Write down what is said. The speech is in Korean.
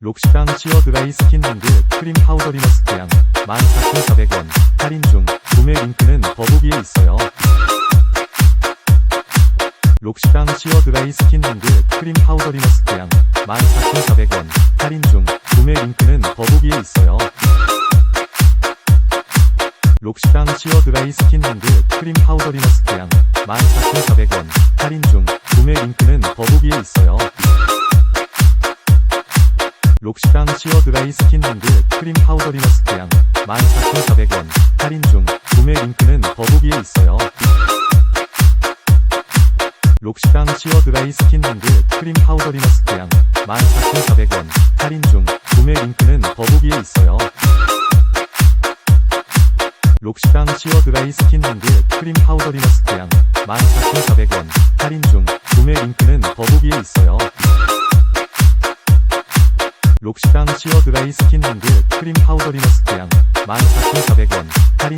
록시당 시어 드라이 스킨 핸드 크림 파우더 리너스크양 14,400원 할인 중 구매 링크는 더보기에 있어요. 록시당 시어 드라이 스킨 핸드 크림 파우더 리너스크양 14,400원 할인 중 구매 링크는 더보기에 있어요. 록시당 시어 드라이 스킨 핸드 크림 파우더 리너스크양 14,400원 할인 중 구매 링크는 더보기에 있어요. 록시당 시어 드라이 스킨 핸드 크림 파우더 리너스크양 14,400원 할인 중 구매 링크는 더보기에 있어요. 록시당 시어 드라이 스킨 핸드 크림 파우더 리너스크양 14,400원 할인 중 구매 링크는 더보기에 있어요. 록시당 시어 드라이 스킨 핸드 크림 파우더 리너스크양 14,400원 할인 중 구매 링크는 더보기에 있어요. 록시당 시어 드라이 스킨 핸드 크림 파우더 리너스크양 14,400원